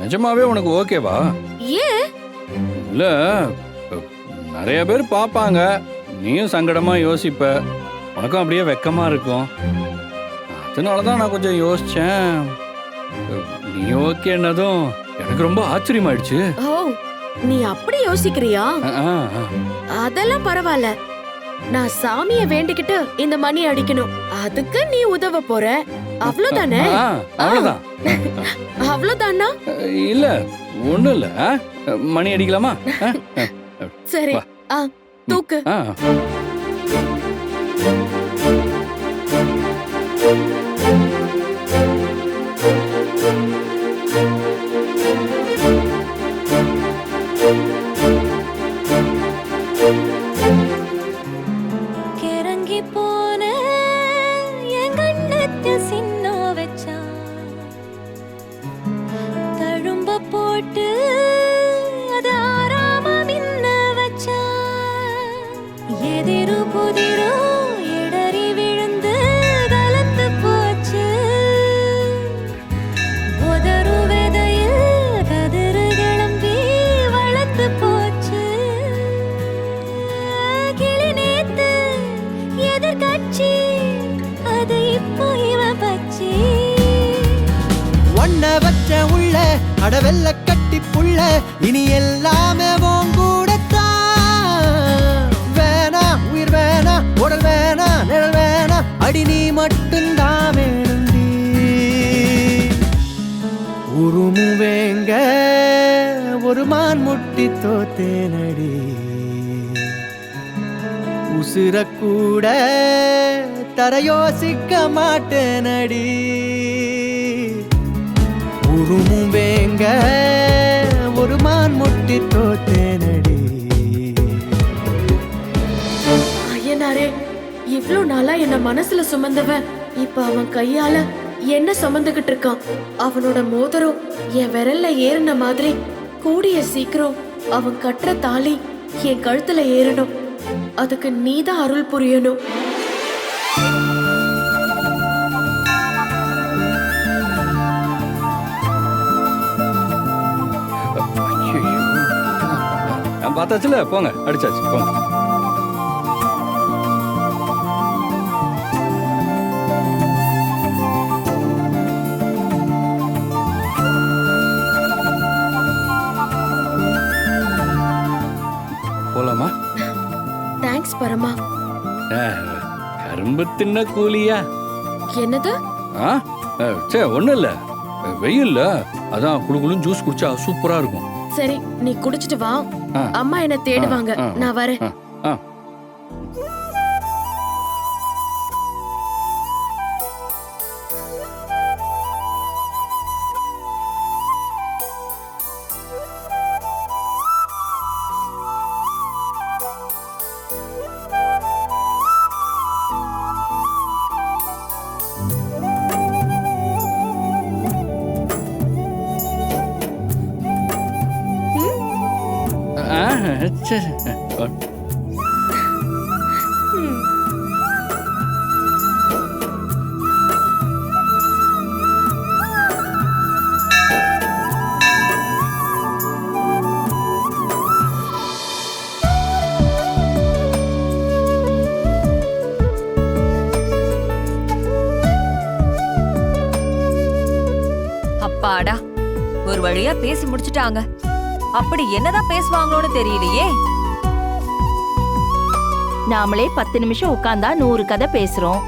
நிஜமாவே உனக்கு ஓகேவா? ஏன் இல்ல நிறைய பேர் பார்ப்பாங்க. நீயும் சங்கடமா யோசிப்ப. உனக்கும் அப்படியே வெக்கமா இருக்கும். அதனால தான் நான் கொஞ்சம் யோசிச்சேன். நீ ஓகேன்னதும் எனக்கு ரொம்ப ஆச்சரியமாயிடுச்சு. ஓ நீ அப்படி யோசிக்கிறியா. அதெல்லாம் பரவாயில்ல. நான் சாமிய வேண்டிக்கிட்டு இந்த மணி அடிக்கணும். அதுக்கு நீ உதவ போற. அவ்வளவுதானே? அவ்வளவுதான். அவ்வளவுதானா? இல்ல ஒண்ணும் இல்ல? மணி அடிக்கலாமா? சரி தூக்கு. அடவெல்ல கட்டி புள்ள இனி எல்லாமே கூடத்தான். வேணா உயிர் வேணா உடல் வேணா நிழல் வேணா அடி நீ மட்டும்தான் வேணுண்டி உருமுவேங்க ஒரு மான் முட்டி தோத்தேனடி. உசுர கூட தர யோசிக்க மாட்டேனடி. உருமும் வேங்க. ஒரு மான் முட்டி தோத்தேனடி ஐயனாரே இவ்ளோ நாளா என்ன மனசுல சுமந்தவன் இப்ப அவன் கையால என்ன சுமந்துகிட்டு இருக்கான்? அவனோட மோதிரம் என் விரல்ல ஏறின மாதிரி கூடிய சீக்கிரம் அவன் கட்டுற தாலி என் கழுத்துல ஏறணும். அதுக்கு நீதான் அருள் புரியணும். பார்த்தாச்சுல போங்க அடிச்சாச்சு போங்க. போலாமா? தேங்க்ஸ் பரமா. கரும்பு தின்ன கூலியா? என்னது? ஆ சே ஒண்ணும் இல்ல. வெயில்ல அதான் குளுகுளுன்னு ஜூஸ் குடிச்சா சூப்பரா இருக்கும். சரி நீ குடிச்சிட்டு வா. அம்மா என்ன தேடுவாங்க. நான் வரேன் சரி. அப்பாடா ஒரு வழியா பேசி முடிச்சிட்டாங்க அப்படி என்னதான் பேசுவாங்களோன்னு தெரியலையே. நாமளே பத்து நிமிஷம் உட்கார்ந்தா நூறு கதை பேசுறோம்.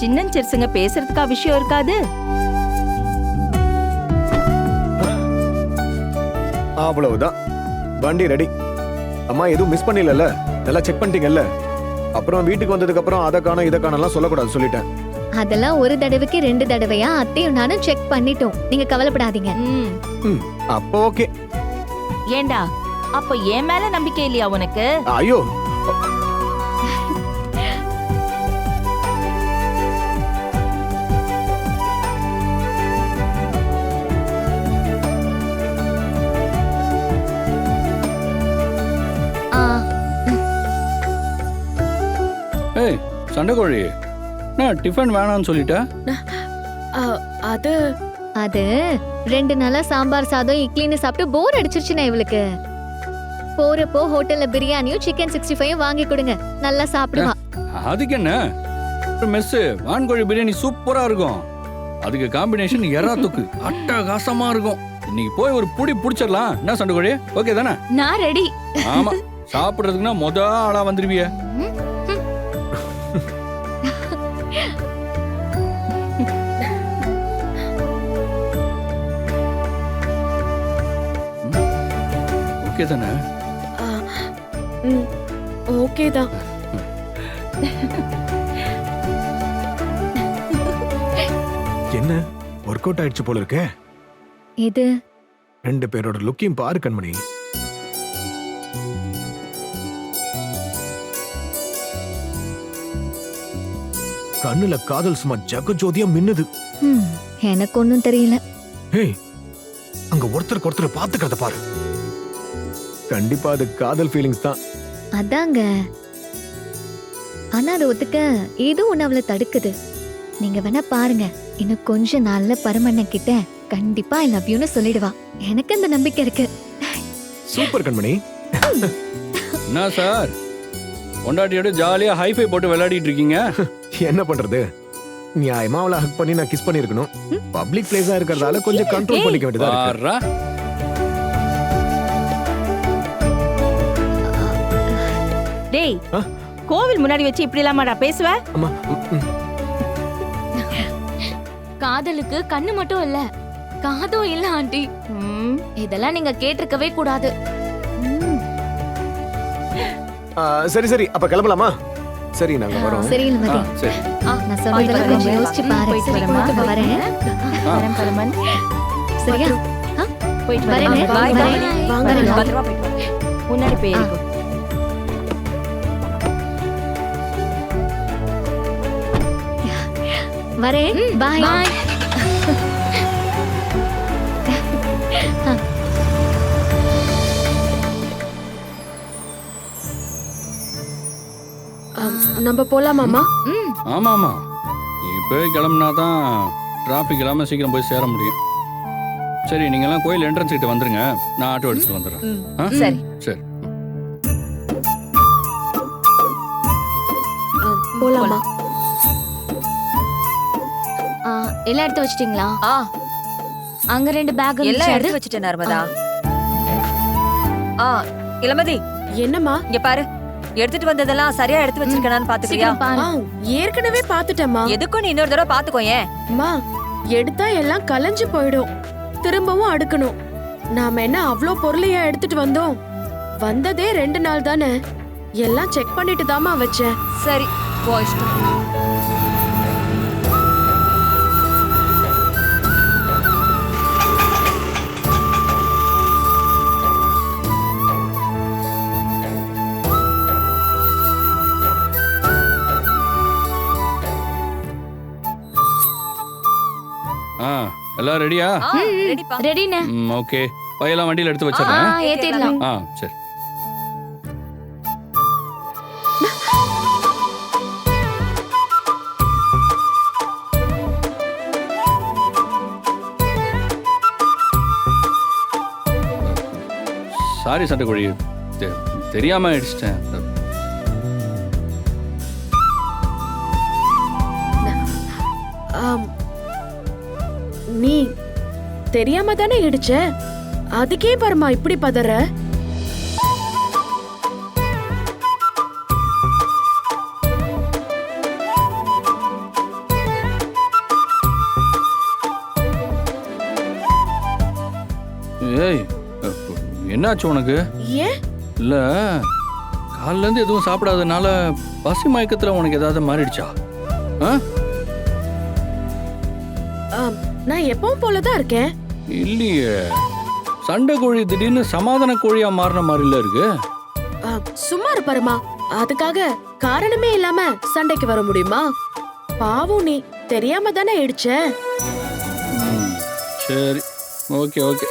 சின்னன் சிறுசுங்க பேசுறதுக்கா விஷயம் இருக்காது. அவ்வளவுதான். வண்டி ரெடி அம்மா எதுவும் மிஸ் பண்ணிடல எல்லாம் செக் பண்ணிட்டீங்கல்ல? அப்புறம் வீட்டுக்கு வந்ததுக்கு அப்புறம் அதை காணோம் இதை காணலாம் சொல்லக்கூடாது சொல்லிட்டேன். அதெல்லாம் ஒரு தடவைக்கு ரெண்டு தடவையா அத்தையும் நானும் செக் பண்ணிட்டோம். நீங்க கவலைப்படாதீங்க. ம் ம் அப்போ ஓகே ஏண்டா? அப்ப என் மேல நம்பிக்கை இல்லையா உனக்கு? ஐயோ. ஆ. ஏய் சண்டைக்கோழி. நான் டிஃபன் வேணாம்னு சொல்லிட்டேன் ஆ, அது அது ரெண்டு நாளா சாம்பார் சாதம் இட்லின்னு சாப்பிட்டு போர் அடிச்சிருச்சுண்ணே இவளுக்கு. போறப்போ ஹோட்டல்ல பிரியாணியும் சிக்கன் சிக்ஸ்டி ஃபைவ் வாங்கி கொடுங்க. நல்லா சாப்பிடுவா. அதுக்கு என்ன? மெஸ்ஸு வான்கோழி பிரியாணி சூப்பரா இருக்கும். அதுக்கு காம்பினேஷன் எறா தொக்கு அட்டகாசமா இருக்கும். இன்னைக்கு போய் ஒரு புடி புடிச்சிடலாம். என்ன சண்டை கோழி ஓகே தானே? நான் ரெடி ஆமா. சாப்பிடுறதுக்குன்னா மொத ஆளா வந்துருவிய. ஓகே தானே? ஓகே தான். என்ன? ஒர்க் அவுட் ஆயிடுச்சு போல இருக்கே? இது ரெண்டு பேரோட லுக்கையும் பாரு கண்மணி. கண்ணுல காதல் சும்மா ஜகஜோதியா மின்னுது. ம், எனக்கு ஒன்றும் தெரியல. ஹேய் அங்க ஒருத்தருக்கு ஒருத்தர் பாத்துக்கிறத பாரு. கண்டிப்பா அது காதல் ஃபீலிங்ஸ் தான். அதாங்க. ஆனா அதை ஒத்துக்க ஏதோ ஒண்ணு அவளை தடுக்குது. நீங்க வேணா பாருங்க. இன்னும் கொஞ்ச நாள்ல பரமண்ணன் கிட்ட கண்டிப்பா ஐ லவ் யூன்னு சொல்லிடுவா. எனக்கு அந்த நம்பிக்கை இருக்கு. சூப்பர் கண்மணி. என்ன சார்? பொண்டாட்டியோட ஜாலியா ஹைஃபை போட்டு விளையாடிட்டு இருக்கீங்க. என்ன பண்றது? நியாயமா அவளை ஹக் பண்ணி நான் கிஸ் பண்ணிருக்கணும் பப்ளிக் பிளேஸா இருக்கிறதால கொஞ்சம் கண்ட்ரோல் பண்ணிக்க வேண்டியதா இருக்கு. டேய்? கோவில் முன்னாடி வச்சு இப்படி இல்லாமடா பேசுவ. காதலுக்கு கண்ணு மட்டும் இல்ல காதும் இல்ல ஆண்டி. ம், இதெல்லாம் நீங்க கேட்டிருக்கவே கூடாது. சரி சரி அப்ப கிளம்பலாமா? சரி நாங்க வரோம். சரி நான் சொன்னதெல்லாம் கொஞ்சம் யோசிச்சு பாரு. போயிட்டு சரி, வரேன். வரேன் பரமன். சரியா? போயிட்டு வரேன். பாய் வரேன். வாங்க. பத்திரமா போயிட்டு. முன்னாடி போயிருக்கோம் வரேன் பாய் பாய் நம்ம போலாமாமா ம். ஆமா ஆமா இப்போ கிளம்புனா தான் டிராஃபிக் இல்லாம சீக்கிரம் போய் சேர முடியும். சரி நீங்க எல்லாம் கோயில் என்ட்ரன்ஸ் கிட்ட வந்துருங்க. நான் ஆட்டோ எடுத்துட்டு வந்துடுறேன்? சரி. சரி. போலாமா. எல்லாம் எடுத்து வச்சிட்டீங்களா? ஆ. அங்க ரெண்டு பேக் எல்லாம் எடுத்து வச்சுட்டேன் நர்மதா. ஆ. இளமதி. என்னம்மா? இங்க பாரு. எடுத்துட்டு வந்ததெல்லாம் சரியா எடுத்து வச்சிருக்கேனான்னு ஆ, ஏற்கனவே பாத்துட்டேம்மா. எதுக்கும் நீ இன்னொரு தடவை பாத்துக்கோ ஏன்? அம்மா எடுத்தா எல்லாம் கலைஞ்சு போயிடும். திரும்பவும் அடுக்கணும். நாம என்ன அவ்ளோ பொருளையா எடுத்துட்டு வந்தோம்? வந்ததே ரெண்டு நாள் தானே? எல்லாம் செக் பண்ணிட்டு தாமா வச்சேன். சரி போ எல்லாம் ரெடியா ரெடிப்பா ரெடிண்ணே ம் ஓகே பையெல்லாம் வண்டியில் எடுத்து ஆ வச்சிடுறேன் ஏத்திடலாம். ஆ சரி. சாரி சண்டைக்கோழி தெ- தெரியாம அடிச்சிட்டேன் ஆம். நீ தெரியாம தானே இடிச்ச? அதுக்கே பாருமா இப்படி பதற. ஏய் என்னாச்சு உனக்கு? ஏன்? இல்ல காலைல இருந்து எதுவும் சாப்பிடாதனால பசி மயக்கத்துல உனக்கு ஏதாவது மாறிடுச்சா? ஆ? நான் எப்பவும் போலதான் இருக்கேன். இல்லையே. சண்டை கோழி திடீர்னு சமாதான கோழியா மாறின மாதிரில இருக்கு. சும்மா இருப்பாருமா அதுக்காக காரணமே இல்லாம சண்டைக்கு வர முடியுமா? பாவம் நீ. தெரியாம தானே இடிச்ச சரி. Okay okay.